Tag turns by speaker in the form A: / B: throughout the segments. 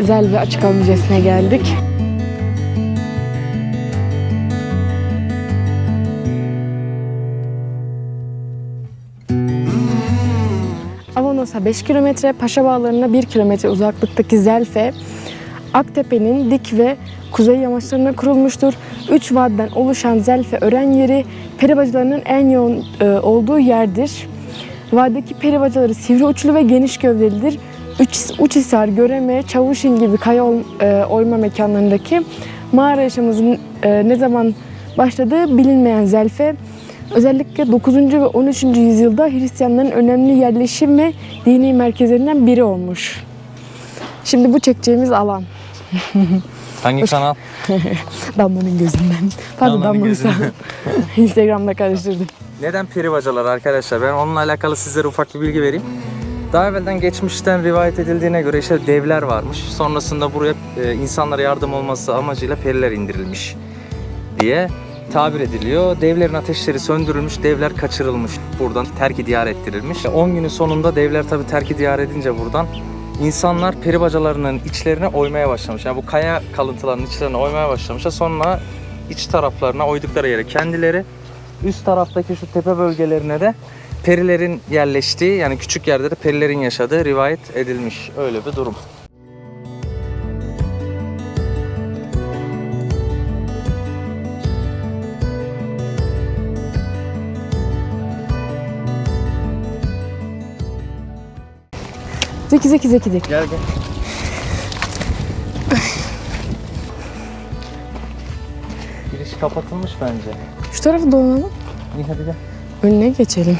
A: Zelve Açık Hava Müzesi'ne geldik. Avanos'a 5 kilometre, Paşa Bağları'na 1 kilometre uzaklıktaki Zelfe, Aktepe'nin dik ve kuzey yamaçlarına kurulmuştur. Üç vadiden oluşan Zelfe ören yeri peribacılarının en yoğun e, olduğu yerdir. Vadideki peribacaları sivri uçlu ve geniş gövdelidir. Üç, Uçhisar, Göreme, Çavuşin gibi kaya e, oyma mekanlarındaki mağara yaşamımızın e, ne zaman başladığı bilinmeyen Zelfe, özellikle 9. ve 13. yüzyılda Hristiyanların önemli yerleşim ve dini merkezlerinden biri olmuş. Şimdi bu çekeceğimiz alan.
B: Hangi kanal?
A: Damla'nın gözünden. Pardon
B: Damla'nın
A: sağ.
B: gözünden.
A: Instagram'da karıştırdım.
B: Neden peribacalar arkadaşlar? Ben onunla alakalı sizlere ufak bir bilgi vereyim. Daha evvelden geçmişten rivayet edildiğine göre işte devler varmış. Sonrasında buraya e, insanlara yardım olması amacıyla periler indirilmiş diye tabir ediliyor. Devlerin ateşleri söndürülmüş, devler kaçırılmış. Buradan terk diyar ettirilmiş. 10 günün sonunda devler tabii terk diyar edince buradan insanlar peribacalarının içlerine oymaya başlamış. Yani bu kaya kalıntılarının içlerine oymaya başlamışlar. Sonra iç taraflarına oydukları yere kendileri üst taraftaki şu tepe bölgelerine de perilerin yerleştiği yani küçük yerde de perilerin yaşadığı rivayet edilmiş. Öyle bir durum.
A: Zeki zeki zeki zeki.
B: Gel gel. Giriş kapatılmış bence.
A: Şu tarafı dolanalım.
B: İyi hadi gel.
A: Önüne geçelim.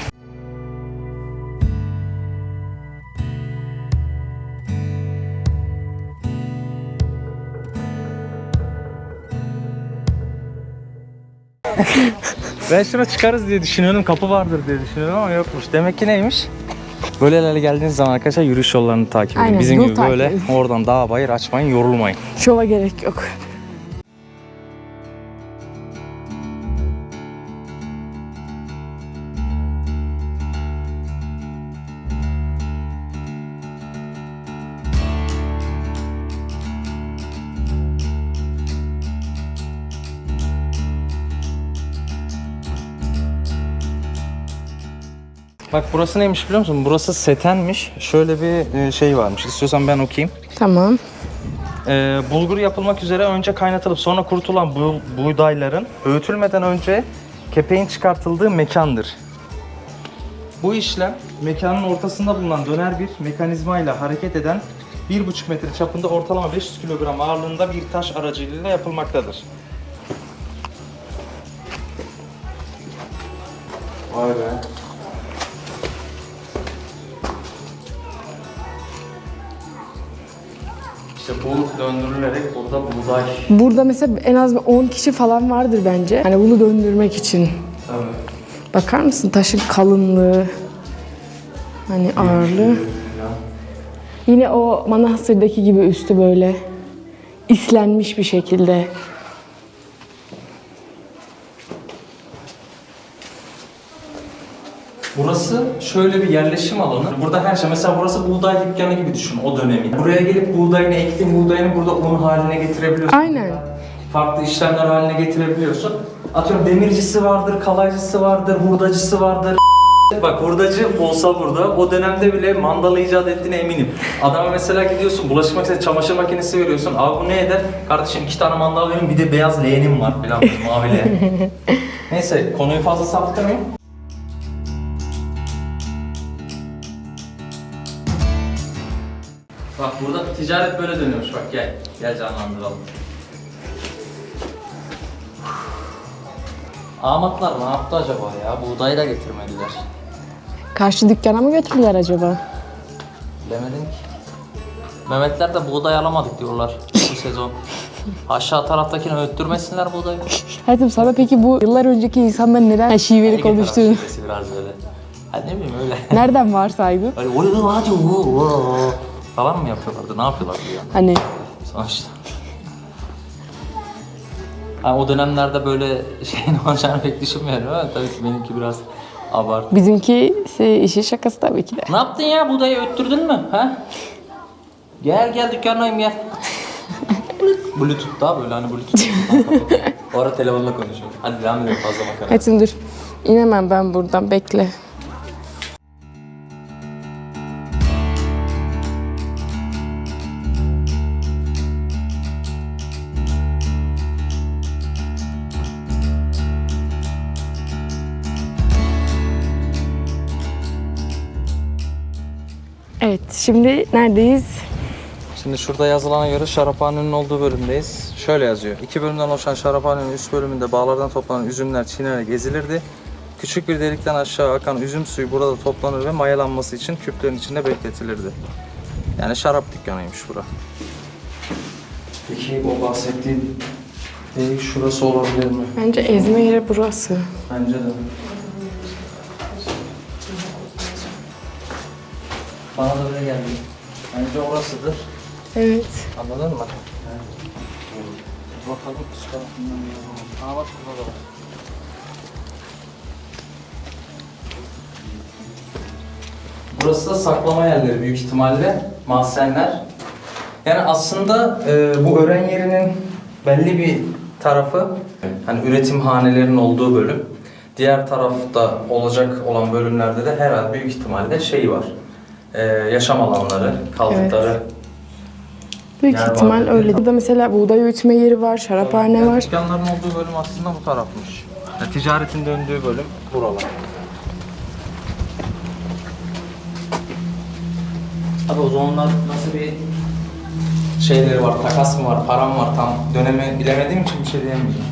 B: Ben şuna çıkarız diye düşünüyordum. Kapı vardır diye düşünüyordum ama yokmuş. Demek ki neymiş? Böyle yerlere geldiğiniz zaman arkadaşlar yürüyüş yollarını takip edin.
A: Aynen,
B: Bizim
A: yol
B: gibi
A: takip
B: böyle
A: edin.
B: oradan dağ bayır açmayın, yorulmayın.
A: Şova gerek yok.
B: Bak burası neymiş biliyor musun? Burası setenmiş. Şöyle bir e, şey varmış. İstiyorsan ben okuyayım.
A: Tamam.
B: Ee, bulgur yapılmak üzere önce kaynatılıp sonra kurutulan bu buğdayların öğütülmeden önce kepeğin çıkartıldığı mekandır. Bu işlem mekanın ortasında bulunan döner bir mekanizma ile hareket eden 1,5 metre çapında ortalama 500 kilogram ağırlığında bir taş aracılığıyla yapılmaktadır. Vay be. Bu döndürülerek burada buğday
A: Burada mesela en az bir 10 kişi falan vardır bence. Hani bunu döndürmek için.
B: Tabii.
A: Bakar mısın taşın kalınlığı, hani ağırlığı. Yine o Manastır'daki gibi üstü böyle islenmiş bir şekilde.
B: Burası şöyle bir yerleşim alanı. Burada her şey mesela burası buğday dükkanı gibi düşün o dönemi. Buraya gelip buğdayını ektin buğdayını burada un haline getirebiliyorsun.
A: Aynen.
B: Farklı işlemler haline getirebiliyorsun. Atıyorum demircisi vardır, kalaycısı vardır, hurdacısı vardır. Bak hurdacı olsa burada o dönemde bile mandalı icat ettiğine eminim. Adama mesela gidiyorsun bulaşık makinesi, çamaşır makinesi veriyorsun. Abi bu ne eder? Kardeşim iki tane mandal verin bir de beyaz leğenim var falan mavi leğen. Neyse konuyu fazla saptırmayayım. Bak burada ticaret böyle dönüyormuş bak gel. Gel canlandıralım. Ahmetler ne yaptı acaba ya? Buğdayı da getirmediler.
A: Karşı dükkana mı götürdüler acaba?
B: Bilemedim ki. Mehmetler de buğday alamadık diyorlar bu sezon. Aşağı taraftakini öttürmesinler buğdayı.
A: Hayatım sana peki bu yıllar önceki insanların neden şiveli
B: Ege taraf
A: konuştuğunu
B: şivesi biraz böyle. Ha ne bileyim öyle.
A: nereden varsaydı?
B: Böyle oy oy hadi oy oy falan mı yapıyorlardı? Ne yapıyorlardı yani?
A: Hani
B: Sonuçta. Ha, o dönemlerde böyle şeyin olacağını pek düşünmüyorum ama tabii ki benimki biraz abart.
A: bizimki işi şakası tabii ki de.
B: Ne yaptın ya buğdayı öttürdün mü? Ha? Gel gel dükkandayım gel. Bluetooth da böyle hani Bluetooth. o ara telefonla konuşuyorum. Hadi devam edelim fazla makara.
A: Metin dur. İnemem ben buradan bekle. Evet, şimdi neredeyiz?
B: Şimdi şurada yazılana göre şaraphanenin olduğu bölümdeyiz. Şöyle yazıyor. İki bölümden oluşan şaraphanenin üst bölümünde bağlardan toplanan üzümler çiğnenerek ezilirdi. Küçük bir delikten aşağı akan üzüm suyu burada toplanır ve mayalanması için küplerin içinde bekletilirdi. Yani şarap dükkanıymış bura. Peki o bahsettiğin delik şurası olabilir mi?
A: Bence ezme yeri burası.
B: Bence de. Bana da öyle geldi. Bence orasıdır.
A: Evet.
B: Anladın mı? Bakalım üst tarafından bir var. Aa bak burada da var. Burası da saklama yerleri büyük ihtimalle. Mahzenler. Yani aslında e, bu öğren yerinin belli bir tarafı hani üretim hanelerinin olduğu bölüm. Diğer tarafta olacak olan bölümlerde de herhalde büyük ihtimalle şey var. E, yaşam alanları, kaldıkları
A: Büyük
B: Yer var
A: ihtimal
B: dedi.
A: öyle. Burada mesela buğday öğütme yeri var, şaraphane
B: Yani
A: var.
B: Dükkanların olduğu bölüm aslında bu tarafmış. Yani ticaretin döndüğü bölüm buralar. Abi o zamanlar nasıl bir şeyleri var, takas mı var, param var tam dönemi bilemediğim için bir şey diyemeyeceğim.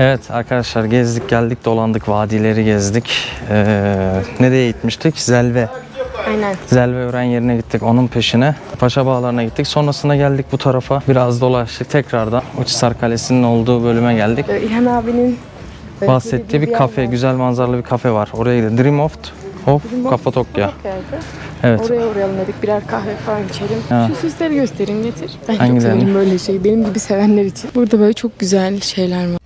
B: Evet arkadaşlar gezdik geldik dolandık vadileri gezdik. Ee, nereye gitmiştik? Zelve.
A: Aynen.
B: Zelve öğren yerine gittik onun peşine. Paşa Bağları'na gittik. Sonrasında geldik bu tarafa. Biraz dolaştık. Tekrardan Uçhisar Kalesi'nin olduğu bölüme geldik.
A: Ee, İlhan abinin
B: Bahsettiği bir kafe, güzel manzaralı bir kafe var. Oraya gidelim. Dream of, of Kapadokya. Evet.
A: Oraya uğrayalım dedik. Birer kahve falan içelim.
B: Ha.
A: Şu süsleri göstereyim getir. Ben çok
B: Hangilerini?
A: severim böyle şey. Benim gibi sevenler için. Burada böyle çok güzel şeyler var.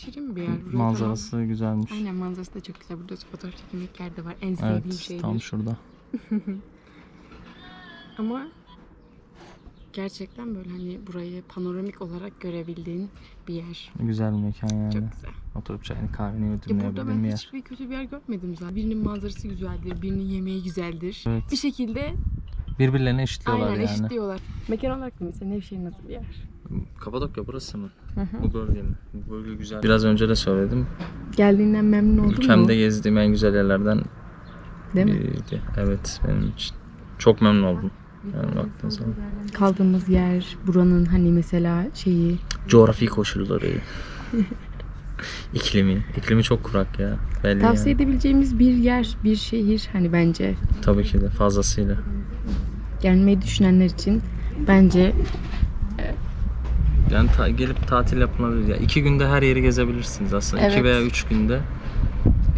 A: Şirin bir yer. Burası
B: Manzarası güzelmiş.
A: Aynen manzarası da çok güzel. Burada fotoğraf çekilmek yer de var. En sevdiğim
B: Evet,
A: şeydir.
B: tam şurada.
A: Ama gerçekten böyle hani burayı panoramik olarak görebildiğin bir yer.
B: Güzel bir mekan yani.
A: Çok güzel.
B: Oturup çayını kahveni
A: Ya burada
B: yudumlayabildiğin bir
A: ben
B: yer.
A: hiçbir kötü bir yer görmedim zaten. Birinin manzarası güzeldir, birinin yemeği güzeldir.
B: Evet.
A: Bir şekilde
B: Birbirlerini eşitliyorlar
A: aynen
B: yani.
A: eşitliyorlar. Mekan olarak da mesela Nevşehir nasıl bir yer?
B: Kapadokya burası mı?
A: Hı hı.
B: Bu bölge mi? Bu bölge güzel. Biraz önce de söyledim.
A: Geldiğinden memnun oldun mu?
B: Ülkemde gezdiğim en güzel yerlerden
A: Değil mi?
B: biriydi. Evet benim için. Çok memnun oldum. Yani baktığın zaman.
A: Kaldığımız yer, buranın hani mesela şeyi,
B: Coğrafi koşulları. iklimi. İklimi çok kurak ya. Belli
A: tavsiye
B: yani.
A: edebileceğimiz bir yer, bir şehir hani bence
B: Tabii ki de fazlasıyla.
A: gelmeyi düşünenler için bence
B: Yani ta- gelip tatil yapılabilir. Ya iki günde her yeri gezebilirsiniz aslında. İki
A: Evet.
B: veya üç günde.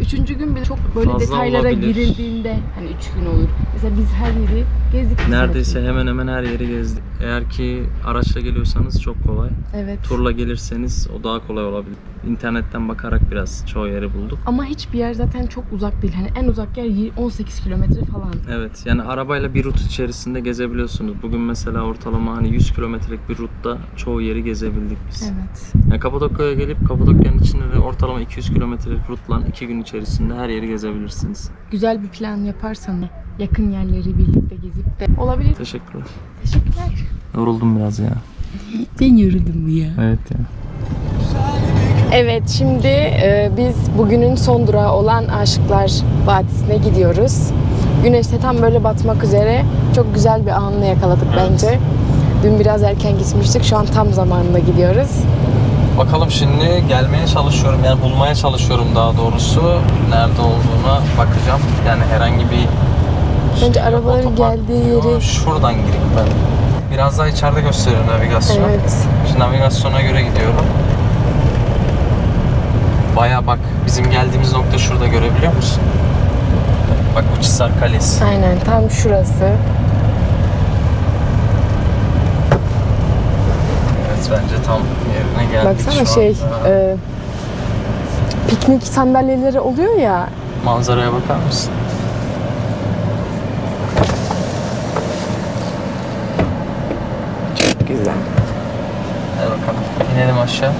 A: Üçüncü gün bile çok böyle
B: Fazla
A: detaylara
B: olabilir.
A: girildiğinde hani üç gün olur. Mesela biz her yeri gezdik.
B: Neredeyse
A: sonraki-
B: hemen hemen her yeri gezdik. Eğer ki araçla geliyorsanız çok kolay.
A: Evet.
B: Turla gelirseniz o daha kolay olabilir. internetten bakarak biraz çoğu yeri bulduk.
A: Ama hiçbir yer zaten çok uzak değil. Hani en uzak yer y- 18 kilometre falan.
B: Evet yani arabayla bir rut içerisinde gezebiliyorsunuz. Bugün mesela ortalama hani 100 kilometrelik bir rutta çoğu yeri gezebildik biz.
A: Evet.
B: Yani Kapadokya'ya gelip Kapadokya'nın içinde de ortalama 200 kilometrelik rutla 2 gün içerisinde her yeri gezebilirsiniz.
A: Güzel bir plan yaparsan yakın yerleri birlikte gezip de olabilir.
B: Teşekkürler.
A: Teşekkürler.
B: Yoruldum biraz ya.
A: Ben yoruldum ya.
B: Evet ya.
A: Evet şimdi e, biz bugünün son durağı olan Aşıklar Vadisi'ne gidiyoruz. Güneş de tam böyle batmak üzere. Çok güzel bir anını yakaladık
B: Evet.
A: bence. Dün biraz erken gitmiştik. Şu an tam zamanında gidiyoruz.
B: Bakalım şimdi gelmeye çalışıyorum yani bulmaya çalışıyorum daha doğrusu. Nerede olduğuna bakacağım. Yani herhangi bir
A: Bence
B: yok.
A: arabaların
B: Otopark
A: geldiği
B: diyor.
A: yeri-
B: Şuradan gireyim ben. Biraz daha içeride gösteriyor navigasyon.
A: Evet.
B: Şimdi navigasyona göre gidiyorum. Baya bak bizim geldiğimiz nokta şurada görebiliyor musun? Bak Uçhisar Kalesi.
A: Aynen tam şurası.
B: Evet bence tam yerine geldik
A: Baksana
B: şu
A: şey
B: anda.
A: e, piknik sandalyeleri oluyor ya.
B: Manzaraya bakar mısın?
A: Güzel.
B: Hadi bakalım. İnelim aşağı.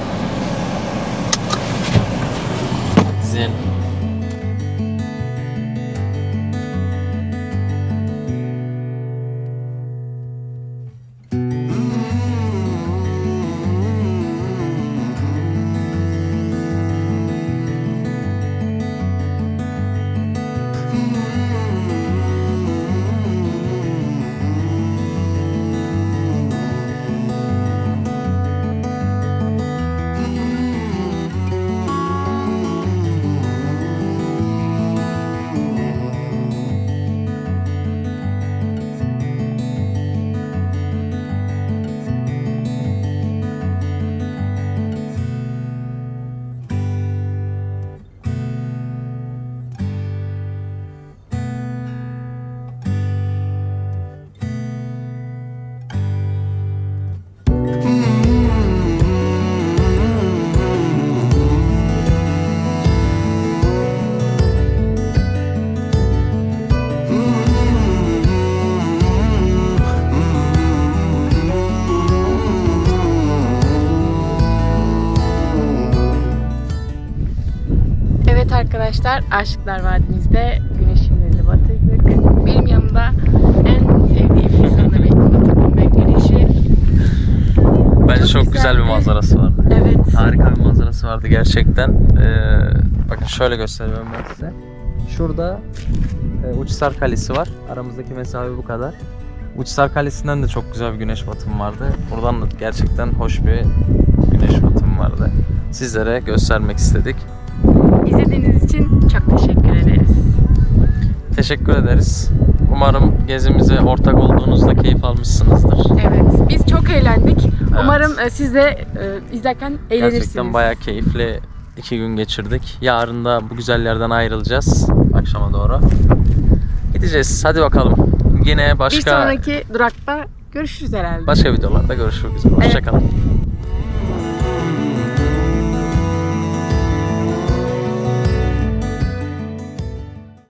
A: Arkadaşlar Aşıklar Vadimizde güneş ışınlarını batırdık. Benim yanımda en sevdiğim insanla batırdım ben güneşi.
B: Bence çok, güzel bir
A: güzeldi.
B: manzarası vardı.
A: Evet.
B: Harika bir manzarası vardı gerçekten. Ee, bakın şöyle gösteriyorum ben size. Şurada e, Uçhisar Kalesi var. Aramızdaki mesafe bu kadar. Uçhisar Kalesi'nden de çok güzel bir güneş batımı vardı. Buradan da gerçekten hoş bir güneş batımı vardı. Sizlere göstermek istedik.
A: İzlediğiniz için çok teşekkür ederiz.
B: Teşekkür ederiz. Umarım gezimize ortak olduğunuzda keyif almışsınızdır.
A: Evet. Biz çok eğlendik. Umarım e, siz de e, izlerken eğlenirsiniz.
B: Gerçekten bayağı keyifli iki gün geçirdik. Yarın da bu güzel yerden ayrılacağız. Akşama doğru. Gideceğiz. Hadi bakalım. Yine
A: Bir
B: başka
A: sonraki durakta görüşürüz herhalde.
B: başka videolarda görüşmek üzere.
A: Evet.
B: Hoşçakalın.